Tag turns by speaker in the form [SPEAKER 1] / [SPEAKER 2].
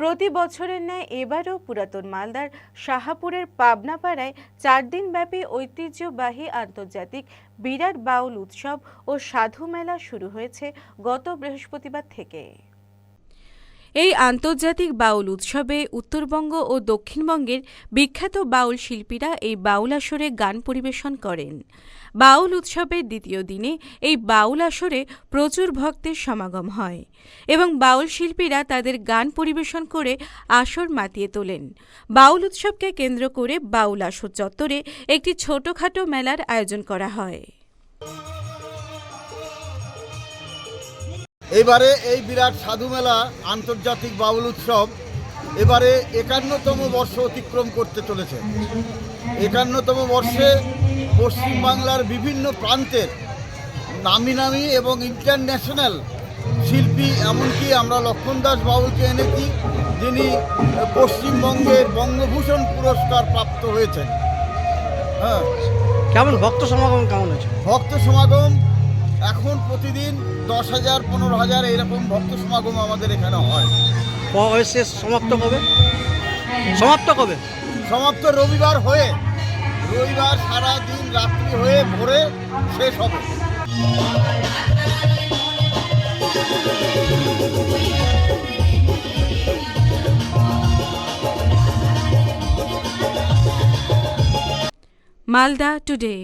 [SPEAKER 1] প্রতি বছরের ন্যায় এবারও পুরাতন মালদার শাহাপুরের পাবনাপাড়ায় চার দিনব্যাপী ঐতিহ্যবাহী আন্তর্জাতিক বিরাট বাউল উৎসব ও সাধু মেলা শুরু হয়েছে গত বৃহস্পতিবার থেকে। এই আন্তর্জাতিক বাউল উৎসবে উত্তরবঙ্গ ও দক্ষিণবঙ্গের বিখ্যাত বাউল শিল্পীরা এই বাউল আসরে গান পরিবেশন করেন। বাউল উৎসবের দ্বিতীয় দিনে এই বাউল আসরে প্রচুর ভক্তের সমাগম হয় এবং বাউল শিল্পীরা তাদের গান পরিবেশন করে আসর মাতিয়ে তোলেন। বাউল উৎসবকে কেন্দ্র করে বাউল আসর চত্বরে একটি ছোটখাটো মেলার আয়োজন করা হয়।
[SPEAKER 2] এবারে এই বিরাট সাধু মেলা আন্তর্জাতিক বাউল উৎসব এবারে একান্নতম বর্ষ অতিক্রম করতে চলেছে। একান্নতম বর্ষে পশ্চিমবাংলার বিভিন্ন প্রান্তের নামি নামি এবং ইন্টারন্যাশনাল শিল্পী এমনকি আমরা লক্ষণ দাস বাউলকে এনেছি যিনি পশ্চিমবঙ্গের বঙ্গভূষণ পুরস্কার প্রাপ্ত হয়েছেন। হ্যাঁ।
[SPEAKER 3] কেমন? ভক্ত সমাগম কেমন হয়েছে?
[SPEAKER 2] ভক্ত সমাগম এখন প্রতিদিন দশ হাজার পনেরো হাজার এরকম ভক্ত সমাগম আমাদের এখানে হয়।
[SPEAKER 3] শেষ সমাপ্ত কবে? সমাপ্ত কবে?
[SPEAKER 2] সমাপ্ত রবিবার হয়ে রবিবার সারা দিন রাত্রি হয়ে ভোরে শেষ হবে।
[SPEAKER 1] মালদা টুডে।